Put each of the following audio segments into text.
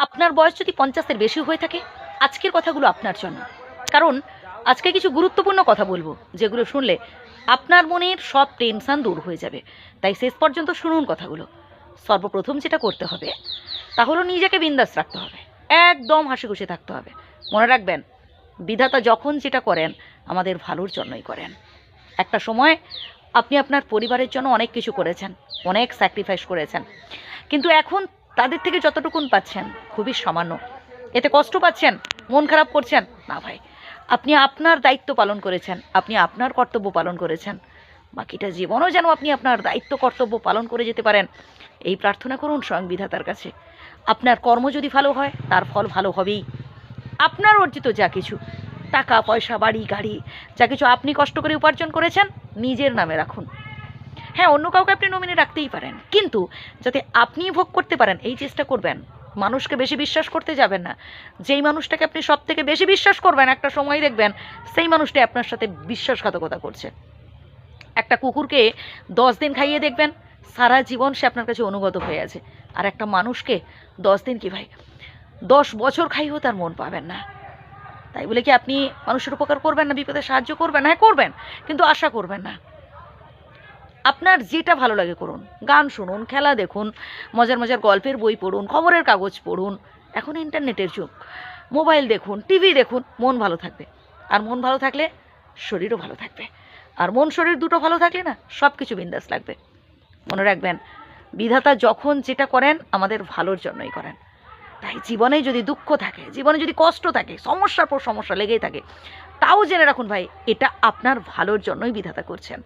আপনার বয়স যদি পঞ্চাশের বেশি হয়ে থাকে, আজকের কথাগুলো আপনার জন্য। কারণ, আজকে কিছু গুরুত্বপূর্ণ কথা বলব, যেগুলো শুনলে আপনার মনের সব টেনশন দূর হয়ে যাবে। তাই শেষ পর্যন্ত শুনুন কথাগুলো। সর্বপ্রথম যেটা করতে হবে, তা হলো নিজেকে বিন্দাস রাখতে হবে। একদম হাসি খুশি থাকতে হবে। মনে রাখবেন, বিধাতা যখন যেটা করেন, আমাদের ভালোর জন্যই করেন। একটা সময় আপনি আপনার পরিবারের জন্য অনেক কিছু করেছেন, অনেক স্যাক্রিফাইস করেছেন। কিন্তু এখন তাদের থেকে যতটুকুন পাচ্ছেন, খুবই সামান্য। এতে কষ্ট পাচ্ছেন, মন খারাপ করছেন? না ভাই, আপনি আপনার দায়িত্ব পালন করেছেন, আপনি আপনার কর্তব্য পালন করেছেন। বাকিটা জীবনও যেন আপনি আপনার দায়িত্ব, কর্তব্য পালন করে যেতে পারেন। এই প্রার্থনা করুন স্বয়ং বিধাতার কাছে। আপনার কর্ম যদি ভালো হয়, তার ফল ভালো হবেই। আপনার অর্জিত যা কিছু, টাকা, পয়সা, বাড়ি, গাড়ি, যা কিছু আপনি কষ্ট করে উপার্জন করেছেন, নিজের নামে রাখুন। হ্যাঁ অন্য কাউকে আপনি নমিনি রাখতেই পারেন। কিন্তু যাতে আপনি ভোগ করতে পারেন, এই চেষ্টা করবেন। মানুষকে বেশি বিশ্বাস করতে যাবেন না। যেই মানুষটাকে আপনি সব থেকে বেশি বিশ্বাস করবেন, একটা সময় দেখবেন, সেই মানুষটা আপনার সাথে বিশ্বাসঘাতকতা করছে। একটা কুকুরকে দশ দিন খাইয়ে দেখবেন, সারা জীবন সে আপনার কাছে অনুগত হয়ে আছে। আর একটা মানুষকে দশ দিন কি ভাই, দশ বছর খাইয়েও তার মন পাবেন না। তাই বলে কি আপনি মানুষের উপকার করবেন না, বিপদে সাহায্য করবেন? হ্যাঁ করবেন, কিন্তু আশা করবেন না। আপনার যেটা ভালো লাগে করুন। গান শুনুন, খেলা দেখুন, মজার মজার গল্পের বই পড়ুন, খবরের কাগজ পড়ুন। এখন ইন্টারনেটের যুগ। মোবাইল দেখুন, টিভি দেখুন, মন ভালো থাকবে। আর মন ভালো থাকলে শরীরও ভালো থাকবে। আর মন, শরীর দুটো ভালো থাকলে না সব কিছু বিন্দাস লাগবে। মনে রাখবেন, বিধাতা যখন যেটা করেন, আমাদের ভালোর জন্যই করেন। তাই জীবনে যদি দুঃখ থাকে, জীবনে যদি কষ্ট থাকে সমস্যার পর সমস্যা লেগেই থাকে, তাও জেনে রাখুন ভাই, এটা আপনার ভালোর জন্যই বিধাতা করছেন।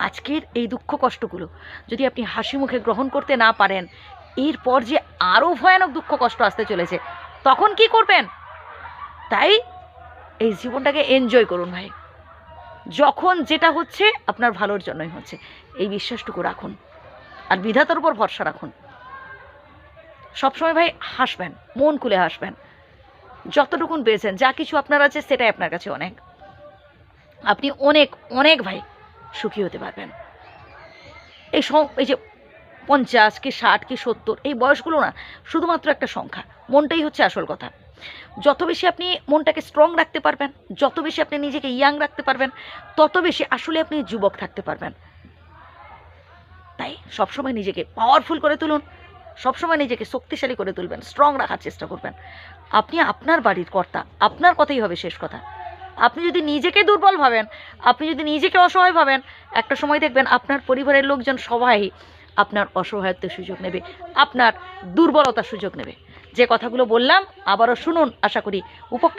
আজকের এই দুঃখ কষ্টগুলো, যদি আপনি হাসি মুখে গ্রহণ করতে না পারেন, এরপর যে আরও ভয়ানক দুঃখ কষ্ট আসতে চলেছে, তখন কি করবেন? তাই এই জীবনটাকে এনজয় করুন ভাই। যখন যেটা হচ্ছে আপনার ভালোর জন্যই হচ্ছে। এই বিশ্বাসটুকু রাখুন। আর বিধাতার উপর ভরসা রাখুন। সবসময় ভাই হাসবেন, মন খুলে হাসবেন। যতটুকুন পেয়েছেন, যা কিছু আপনার আছে, সেটাই আপনার কাছে অনেক। আপনি অনেক অনেক ভাই সুখী হতে পারবেন। এই এই যে পঞ্চাশ কি ষাট কি সত্তর, এই বয়সগুলো না, শুধুমাত্র একটা সংখ্যা। মনটাই হচ্ছে আসল কথা। যত বেশি আপনি মনটাকে স্ট্রং রাখতে পারবেন, যত বেশি আপনি নিজেকে ইয়াং রাখতে পারবেন, তত বেশি আসলে আপনি যুবক থাকতে পারবেন। তাই সবসময় নিজেকে পাওয়ারফুল করে তুলুন, সবসময় নিজেকে শক্তিশালী করে তুলবেন স্ট্রং রাখার চেষ্টা করবেন। আপনি আপনার বাড়ির কর্তা, আপনার কথাই হবে শেষ কথা। আপনি যদি নিজেকে দুর্বল ভাবেন, আপনি যদি নিজেকে অসহায় ভাবেন, একটা সময় দেখবেন আপনার পরিবারের লোকজন সবাই আপনার অসহায়ত্বের সুযোগ নেবে, আপনার দুর্বলতার সুযোগ নেবে। যে কথাগুলো বললাম, আবারও শুনুন, আশা করি উপকৃত